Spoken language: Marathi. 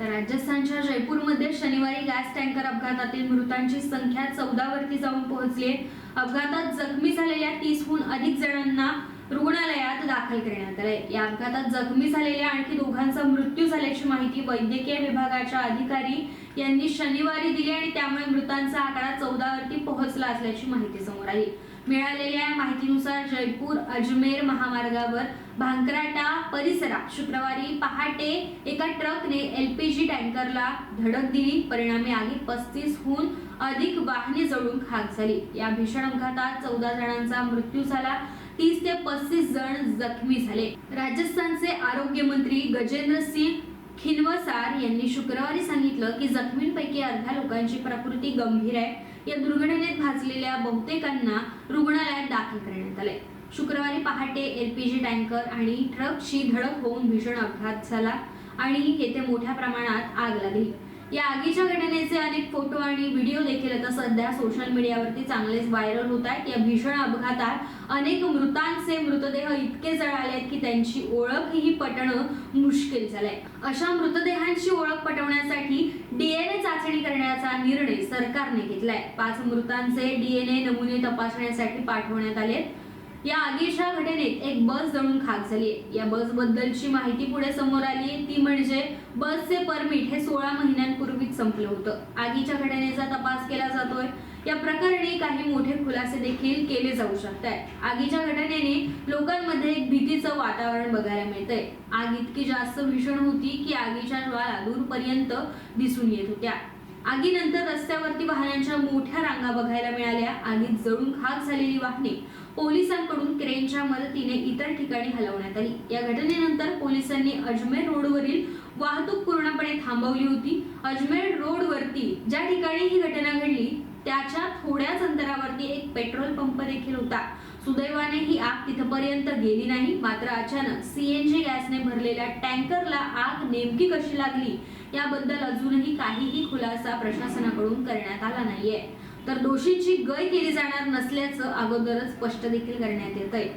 तर राजस्थानच्या जयपूरमध्ये शनिवारी गॅस टँकर अपघातातील मृतांची संख्या चौदा वरती जाऊन पोहोचली अपघातात जखमी झालेल्या तीसहून अधिक जणांना रुग्णालयात दाखल करण्यात आले या अपघातात जखमी झालेल्या आणखी दोघांचा मृत्यू झाल्याची माहिती वैद्यकीय विभागाच्या अधिकारी यांनी शनिवारी दिली आणि त्यामुळे मृतांचा आकडा चौदा वरती पोहोचला असल्याची माहिती समोर आली. मिळालेल्या माहितीनुसार जयपूर अजमेर महामार्गावर भांकराटा परिसरात शुक्रवारी पहाटे एका ट्रकने एलपीजी टँकरला धडक दिली. परिणामी आगीत पस्तीस हून अधिक वाहने जळून खाक झाली. या भीषण अपघातात चौदा जणांचा मृत्यू झाला. तीस ते पस्तीस जण जखमी झाले. राजस्थानचे आरोग्य मंत्री गजेंद्र सिंग खिनवसार यांनी शुक्रवारी सांगितलं की जखमींपैकी अर्ध्या लोकांची प्रकृती गंभीर आहे. या दुर्घटनेत भाजलेल्या बहुतेकांना रुग्णालयात दाखल करण्यात आले शुक्रवारी पहाटे एलपीजी टँकर आणि ट्रकची धडक होऊन भीषण अपघात झाला आणि येथे मोठ्या प्रमाणात आग लागली या आगीच्या घटनेचे अनेक फोटो आणि व्हिडिओ देखील आता सध्या सोशल मीडियावरती चांगलेच व्हायरल होत आहेत. या भीषण अपघातात अनेक मृतांचे मृतदेह इतके जळाले आहेत की त्यांची ओळखही पटणं मुश्किल झालंय. अशा मृतदेहांची ओळख पटवण्यासाठी डीएनए चाचणी करण्याचा निर्णय सरकारने घेतलाय. पाच मृतांचे डीएनए नमुने तपासण्यासाठी पाठवण्यात आले या आगीच्या घटनेत एक बस जळून खाक झाली या बस बद्दलची माहिती पुढे समोर आली ती म्हणजे बसचे परमिट हे सोळा महिन्यांपूर्वीच संपलं होतं. आगीच्या घटनेचा तपास केला जातोय. या प्रकरणी काही मोठे खुलासे देखील केले जाऊ शकतात आगीच्या घटनेने लोकांमध्ये एक भीतीचं वातावरण बघायला मिळतंय. आग इतकी जास्त भीषण होती की आगीच्या ज्वाला दूरपर्यंत दिसून येत होत्या. आगीनंतर रस्त्यावरती वाहनांच्या मोठ्या रांगा बघायला मिळाल्या. आगीत जळून खाक झालेली वाहने पोलिसांकडून क्रेनच्या मदतीने इतर ठिकाणी हलवण्यात आली. या घटनेनंतर पोलिसांनी अजमेर रोडवरील वाहतूक पूर्णपणे थांबवली होती. अजमेर रोडवरती ज्या ठिकाणी ही घटना घडली त्याच्या थोड्याच अंतरावरती एक पेट्रोल पंप देखील होता. सुदैवाने ही आग तिथपर्यंत गेली नाही मात्र अचानक सीएनजी गॅसने भरलेल्या टँकरला आग नेमकी कशी लागली याबद्दल अजूनही काहीही खुलासा प्रशासनाकडून करण्यात आला नाहीये. तर दोषींची गय केली जाणार नसल्याचं अगोदरच स्पष्ट देखील करण्यात येत आहे